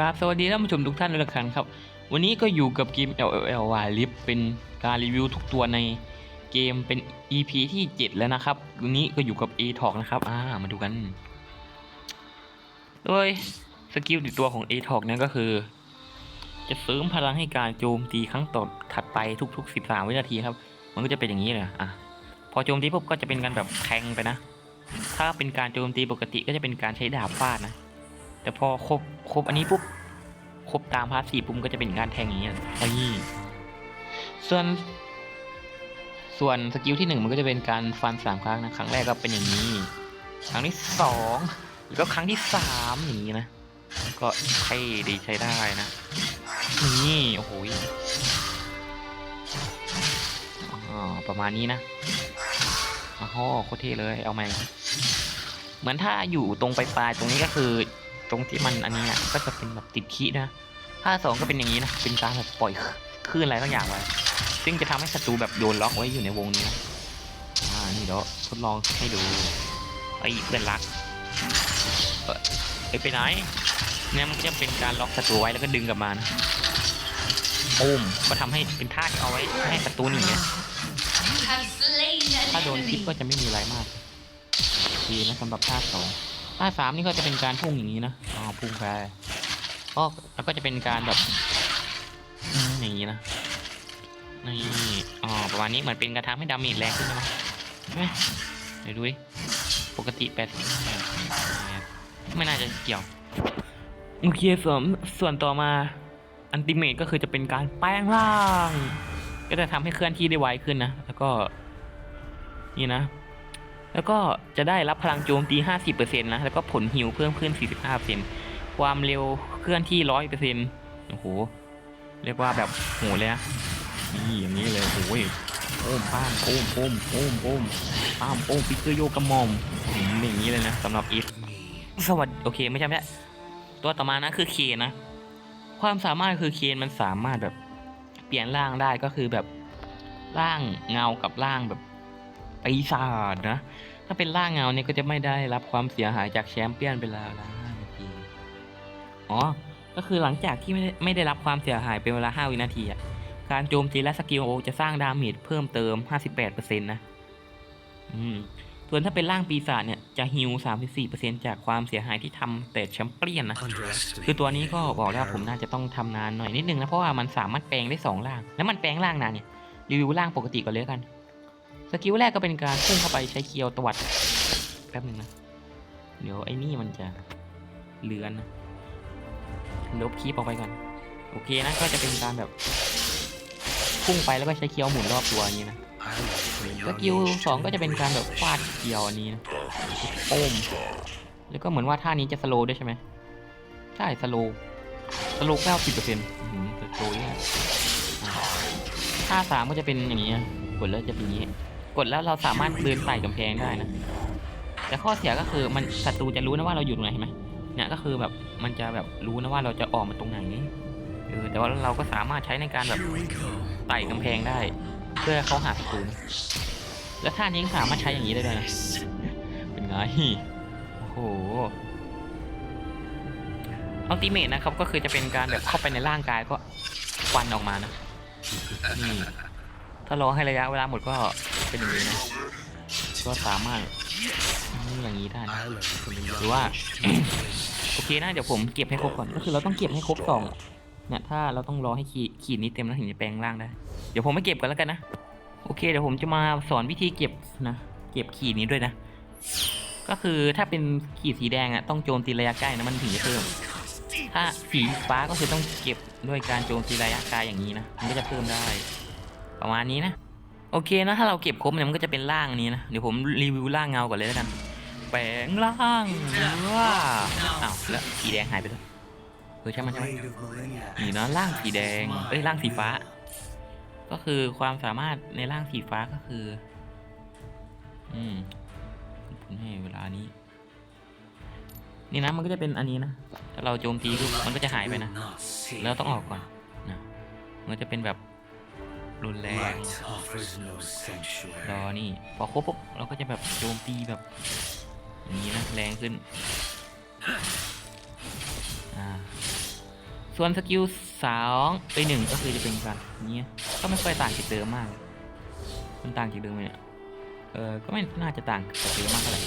ครับสวัสดีท่านผู้ชมทุกท่านด้วยละกันครับ วันนี้ก็อยู่กับเกม LLL w i l i f เป็นการรีวิวทุกตัวในเกมเป็น EP ที่ 7 แล้วนะครับ วันนี้ก็อยู่กับ A t a l k นะครับอ่ามาดูกัน โดยสกิลติดตัวของ A t a l k นี่ยก็คือ จะเสริมพลังให้การโจมตีครั้งต่อถัดไปทุก ๆ 13 วินาทีครับ มันก็จะเป็นอย่างนี้เลยอะพอโจมตีปุ๊บก็จะเป็นการแบบแทงไปนะ ถ้าเป็นการโจมตีปกติก็จะเป็นการใช้ดาบฟาดนะ แต่พอครบครบอันนี้ปุ๊บครบตามพาร์ทสี่ปุ๊บก็จะเป็นการแทงอย่างเงี้ยนี่ส่วน ส่วนสกิลที่หนึ่งมันก็จะเป็นการฟันสามครั้งนะครั้งแรกก็เป็นอย่างนี้ ครั้งที่สองแล้วก็ครั้งที่สามอย่างนี้นะก็ใช้ดีใช้ได้นะนี่โอ้โหยอ๋อประมาณนี้นะอ๋อโคตรเท่เลยเอาไหมเหมือนถ้าอยู่ตรงปลายๆตรงนี้ก็คือ ตรงที่มันอันนี้อะก็จะเป็นแบบติดขี้นะถ้าสองก็เป็นอย่างนี้นะ เป็นการแบบปล่อยคลื่นอะไรทั้งอย่างไว้ ซึ่งจะทำให้ศัตรูแบบโดนล็อกไว้อยู่ในวงนี้นะอ่านี่เดี๋ยวทดลองให้ดู ไอ้เพื่อนรักเอ้ยไปไหนเนี่ยมันจะเป็นการล็อกศัตรูไว้แล้วก็ดึงกลับมานะโอมก็ทำให้เป็นท่าที่เอาไว้ให้ศัตรูหนีถ้าโดนคลิปก็จะไม่มีอะไรมากดีนะสำหรับท่าสอง ท่าสามนี่ก็จะเป็นการพุ่งอย่างนี้นะอ๋อพุ่งไปก็แล้วก็จะเป็นการแบบอย่างนี้นะนี่อ๋อประมาณนี้เหมือนเป็นกระทำให้ดาเมจแรงขึ้นใช่ไหมใช่ไหมเดี๋ยวดูดิปกติแปดสิบไม่น่าจะเกี่ยวโอเคส่วนส่วนต่อมาอันติเมตก็คือจะเป็นการแปลงร่าง ก็จะทำให้เคลื่อนที่ได้ไวขึ้นนะ แล้วก็ นี่นะ แล้วก็จะได้รับพลังโจมตี 50%นะ แล้วก็ผลฮิวเพิ่มขึ้น 45%ความเร็วเคลื่อนที่ 100%โอ้โห เรียกว่าแบบโหเลยนะนี่อย่างนี้เลยโอ้ยโอ้มป้ามโอ้มโอ้มโอ้มโอ้มป้ามโอ้มฟิกเกอร์โยกกระมอมอย่างนี้เลยนะสำหรับอีฟสวัสดีโอเคไม่ใช่ไม่ใช่ตัวต่อมานะคือเคนนะ ความสามารถคือเคนมันสามารถแบบเปลี่ยนร่างได้ก็คือแบบร่างเงากับร่างแบบ ปีศาจนะ ถ้าเป็นร่างเงาเนี่ยก็จะไม่ได้รับความเสียหายจากแชมเปี้ยนไปแล้วนะโอเคอ๋อ ก็คือหลังจากที่ไม่ได้ไม่ได้รับความเสียหายเป็นเวลา 5 วินาทีอะการโจมตีและสกิลจะสร้างดาเมจเพิ่มเติม 58%นะ อืม ส่วนถ้าเป็นร่างปีศาจเนี่ยจะฮิว34%จากความเสียหายที่ทำแต่แชมเปี้ยนนะ คือตัวนี้ก็บอกแล้วผมน่าจะต้องทำนานหน่อยนิดนึงนะเพราะว่ามันสามารถแปลงได้สองร่าง แล้วมันแปลงร่างนานเนี่ยรีวิวร่างปกติก่อนเลยละกัน สกิลแรกก็เป็นการพุ่งเข้าไปใช้เคียวตวัดแป๊บนึงนะ เดี๋ยวไอ้นี่มันจะเลือนนะลบคลิปออกไปก่อนโอเคนะก็จะเป็นการแบบพุ่งไปแล้วก็ใช้เคียวหมุนรอบตัวอย่างนี้นะสกิลสองก็จะเป็นการแบบฟาดเคียวอันนี้นะโป้มแล้วก็เหมือนว่าท่านี้จะสโลด้วยใช่ไหมใช่สโลสโลว์เก้าสิบเปอร์เซ็นต์สโลเนี่ยท่าสามก็จะเป็นอย่างนี้นะกดแล้วจะเป็นอย่างนี้ กดแล้วเราสามารถเดินไต่กำแพงได้นะ แต่ข้อเสียก็คือมันศัตรูจะรู้นะว่าเราอยู่ตรงไหนเห็นไหมเนี่ยก็คือแบบมันจะแบบรู้นะว่าเราจะออกมาตรงไหนเออแต่ว่าเราก็สามารถใช้ในการแบบไต่กำแพงได้ เพื่อเขาหาศัตรูนะแล้วท่านี้สามารถใช้อย่างนี้ได้ด้วยนะเป็นไงโอ้โหอัลติเมทนะครับก็คือจะเป็นการแบบเข้าไปในร่างกายก็ควันออกมานะนี่ ถ้ารอให้ระยะเวลาหมดก็เป็นอย่างนี้นะก็สามารถอย่างนี้ได้นะหรือว่า โอเคนะเดี๋ยวผมเก็บให้ครบก่อน ก็คือเราต้องเก็บให้ครบสองเนี่ยถ้าเราต้องรอให้ขีดขีดนี้เต็มแล้วถึงจะแปลงร่างได้ เดี๋ยวผมไม่เก็บกันแล้วกันนะ โอเคเดี๋ยวผมจะมาสอนวิธีเก็บนะ เก็บขีดนี้ด้วยนะ ก็คือถ้าเป็นขีดสีแดงอะต้องโจมตีระยะใกล้นะมันถึงจะเพิ่ม ถ้าสีฟ้าก็คือต้องเก็บด้วยการโจมตีระยะไกลอย่างนี้นะ มันก็จะเพิ่มได้ ประมาณนี้นะ โอเคนะ ถ้าเราเก็บครบเนี่ยมันก็จะเป็นร่างนี้นะ เดี๋ยวผมรีวิวร่างเงาก่อนเลยแล้วกัน แปลงร่างว้าอ้าวแล้วสีแดงหายไปแล้วเออใช่ไหมใช่ไหมนี่นะร่างสีแดง เอ้ยร่างสีฟ้า ก็คือความสามารถในร่างสีฟ้าก็คือ อืมผมให้เวลานี้ นี่นะมันก็จะเป็นอันนี้นะถ้าเราโจมตีมันก็จะหายไปนะ แล้วต้องออกก่อนนะมันจะเป็นแบบ รุนแรง รอนี่พอครบปุ๊บเราก็จะแบบโจมตีแบบอย่างนี้นะแรงขึ้นอ่าส่วนสกิลสองไปหนึ่งก็คือจะเป็นการเนี้ยก็ไม่ค่อยต่างจากเดิมมาก มันต่างจากเดิมไหมเนี่ยเออก็ไม่น่าจะต่างจากเดิมมากเท่าไหร่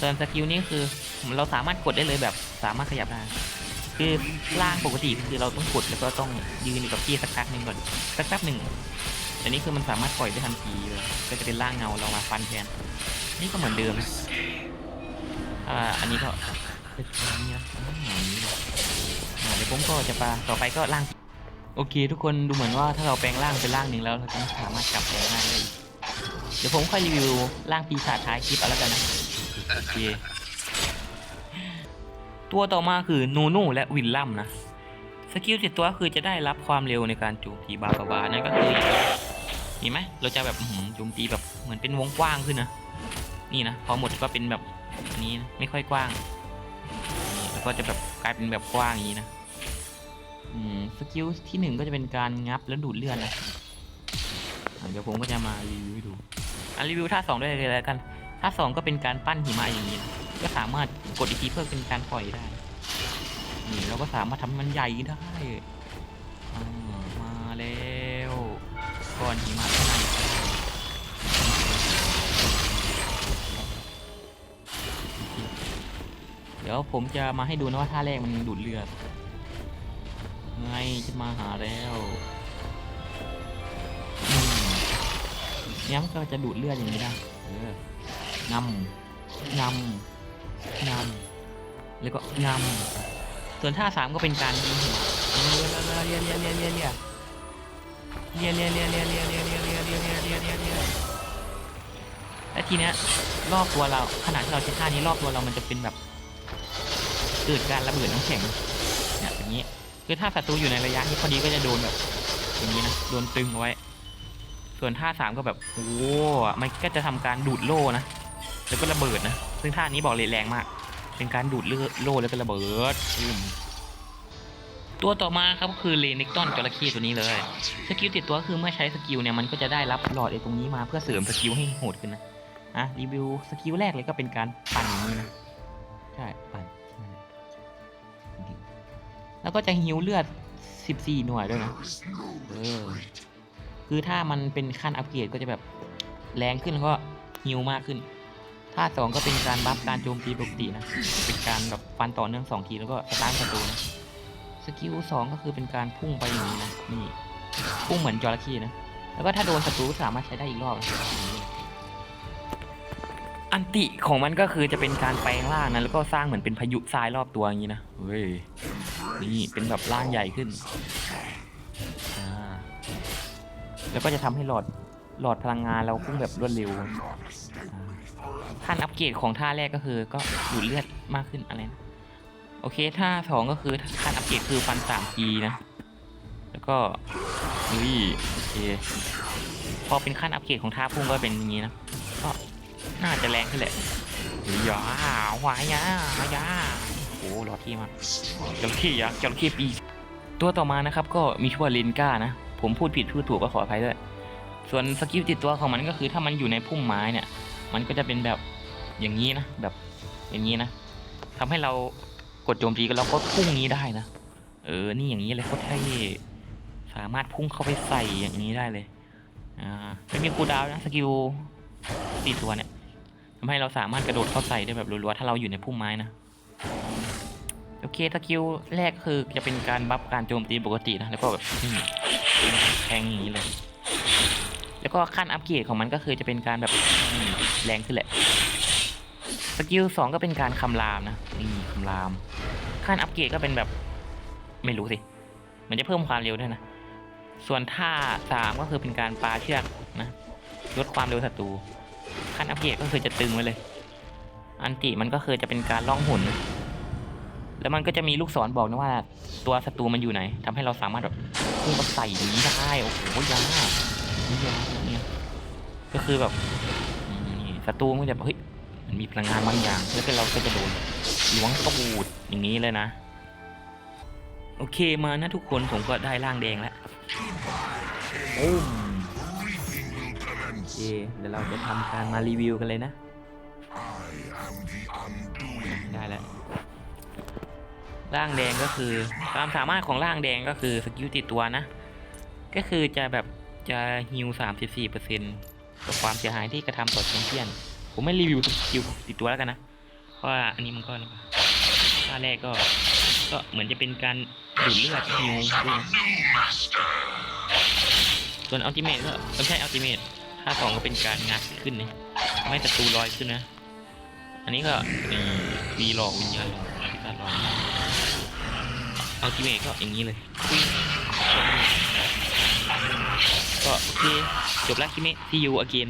ส่วนสกิลนี้คือเราสามารถกดได้เลยแบบสามารถขยับได้ คือล่างปกติคือเราต้องกดแล้วก็ต้องยืนอยู่กับที่สักพักหนึ่งก่อนสักแป๊บหนึ่งแต่นี่คือมันสามารถปล่อยได้ทันทีเลยก็จะเป็นร่างเงาเรามาฟันแทนนี่ก็เหมือนเดิมอ่าอันนี้ก็เป็นอย่างนี้นะอ่าอย่างนี้เลยเดี๋ยวผมก็จะปาต่อไปก็ร่างโอเค ทุกคนดูเหมือนว่าถ้าเราแปลงร่างเป็นร่างหนึ่งแล้วเราจะสามารถกลับแปลงร่างได้เดี๋ยวผมค่อยรีวิวร่างปีศาจท้ายคลิปเอาแล้วกันนะโอเค ตัวต่อมาคือนูนูและวิลลัมนะ สกิลติดตัวคือจะได้รับความเร็วในการโจมตีบาร์กบานั่นก็คือเห็นไหมเราจะแบบโจมตีแบบเหมือนเป็นวงกว้างขึ้นนะ นี่นะพอหมดก็เป็นแบบนี้นะไม่ค่อยกว้างแล้วก็จะแบบกลายเป็นแบบกว้างอย่างนี้นะสกิลที่หนึ่งก็จะเป็นการงับแล้วดูดเลือดนะเดี๋ยวผมก็จะมารีวิวให้ดูอะรีวิวท่าสองด้วยเลยแล้วกันท่าสองก็เป็นการปั้นหิมะอย่างนี้นะ ก็สามารถกดอีกทีเพื่อเป็นการปล่อยได้ นี่เราก็สามารถทำมันใหญ่ได้อ่ามาแล้วก้อนหิมะข้างในเดี๋ยวผมจะมาให้ดูนะว่าท่าแรกมันดูดเลือดไงจะมาหาแล้วเนี่ยมันก็จะดูดเลือดอย่างนี้นะเอองำงำ งำแล้วก็งำส่วนท่าสามก็เป็นการยิงหัวเลียเลียเลียเลียเลียเลียเลียเลียเลียเลียเลียเลียเลียเลียเลียเลียเลียเลียและทีเนี้ยรอบตัวเราขณะที่เราใช้ท่านี้รอบตัวเรามันจะเป็นแบบเกิดการระเบิดน้ำแข็งเนี่ยอย่างนี้คือถ้าศัตรูอยู่ในระยะนี้พอดีก็จะโดนแบบอย่างนี้นะโดนตึงไว้ ส่วนท่าสามก็แบบโอ้โหมันก็จะทำการดูดโล่นะแล้วก็ระเบิดนะ ซึ่งท่านี้บอกเลยแรงมาก เป็นการดูดเลือดโล่แล้วก็ระเบิดตัวต่อมาครับก็คือเลนิกตอนจระเข้ตัวนี้เลยสกิลติดตัวคือเมื่อใช้สกิลเนี่ยมันก็จะได้รับหลอดไอ้ตรงนี้มาเพื่อเสริมสกิลให้โหดขึ้นนะอะรีวิวสกิลแรกเลยก็เป็นการปั่นอย่างนี้นะใช่ปั่นแล้วก็จะฮิวเลือด 14 หน่วยด้วยนะเออคือถ้ามันเป็นขั้นอัปเกรดก็จะแบบแรงขึ้นแล้วก็ฮิวมากขึ้น ถ้าสองก็เป็นการบัฟการโจมตีปกตินะ เป็นการแบบฟันต่อเนื่องสองทีแล้วก็สตาร์ทศัตรูนะสกิลสองก็คือเป็นการพุ่งไปอย่างนี้นะ นี่พุ่งเหมือนจระเข้นะ แล้วก็ถ้าโดนศัตรูสามารถใช้ได้อีกรอบอันติของมันก็คือจะเป็นการแปลงร่างนะแล้วก็สร้างเหมือนเป็นพายุทรายรอบตัวอย่างนี้นะ เฮ้ย นี่เป็นแบบร่างใหญ่ขึ้น แล้วก็จะทำให้หลอดหลอดพลังงานเราพุ่งแบบรวดเร็ว ขั้นอัปเกรดของท่าแรกก็คือ ก็ดูดเลือดมากขึ้นอะไรนะโอเคท่าสองก็คือขั้นอัปเกรดคือฟันสามทีนะ แล้วก็เฮ้ยโอเคพอเป็นขั้นอัปเกรดของท่าพุ่งก็เป็นอย่างนี้นะก็น่าจะแรงขึ้นแหละเฮ้ยอย่าวายยายาโอ้โหหลอที่มากจระเข้ยักษ์จระเข้ปีตัวต่อมานะครับ ก็มีชื่อว่าเลนก้านะ ผมพูดผิดพูดถูกก็ขออภัยด้วย ส่วนสกิลติดตัวของมันก็คือถ้ามันอยู่ในพุ่มไม้เนี่ย มันก็จะเป็นแบบ อย่างนี้นะแบบอย่างนี้นะทำให้เรากดโจมตีกันแล้วก็พุ่งนี้ได้นะเออนี่อย่างนี้เลยโคตรเท่สามารถพุ่งเข้าไปใส่อย่างนี้ได้เลยอ่าไม่มีคูดาวนะสกิลติดตัวเนี่ยทำให้เราสามารถกระโดดเข้าใส่ได้แบบรัวๆถ้าเราอยู่ในพุ่มไม้นะโอเคสกิลแรกคือจะเป็นการบัฟการโจมตีปกตินะแล้วก็แบบแทงอย่างนี้เลย แล้วก็ขั้นอัปเกรดของมันก็คือจะเป็นการแบบแรงขึ้นแหละ สกิลสองก็เป็นการคำรามนะนี่คำรามขั้นอัปเกรดก็เป็นแบบ ไม่รู้สิมันจะเพิ่มความเร็วด้วยนะ ส่วนท่าสามก็คือเป็นการปาเชือกนะลดความเร็วศัตรูขั้นอัปเกรดก็คือจะตึงไว้เลย อันติมันก็คือจะเป็นการล่องหุนนแล้วมันก็จะมีลูกศรบอกนะว่า ตัวศัตรูมันอยู่ไหนทำให้เราสามารถแบบพุ่งเข้าใส่อย่างนี้ได้โอ้โหยานี่ยาเนี่ยก็คือแบบนี่ศัตรูมันจะแบบเฮ้ย มีพลังงานบางอย่างแล้วก็เราก็จะโดนล้วงตูดอย่างนี้เลยนะ โอเคมานะทุกคนผมก็ได้ร่างแดงแล้วโอ้โอเคเดี๋ยวเราจะทำการมารีวิวกันเลยนะ ได้แล้วร่างแดงก็คือความสามารถของร่างแดงก็คือสกิลติดตัวนะ ก็คือจะแบบจะฮิว 34%ต่อความเสียหายที่กระทำต่อแชมเปี้ยน ผมไม่รีวิวสกิลติดตัวแล้วกันนะ เพราะว่าอันนี้มันก็ท่าแรกก็ ก็เหมือนจะเป็นการดูดเลือดฮิวด้วยนะส่วนอัลติเมทก็ไม่ใช่อัลติเมทท่าสองก็เป็นการงัดขึ้นนะทำให้ศัตรูลอยขึ้นนะ อันนี้ก็นี่วีหลอกวิญญาณหลอกพิฆาตหลอกอัลติเมทก็อย่างนี้เลย ก็โอเคจบแล้วคิเมะที่ยูอเกน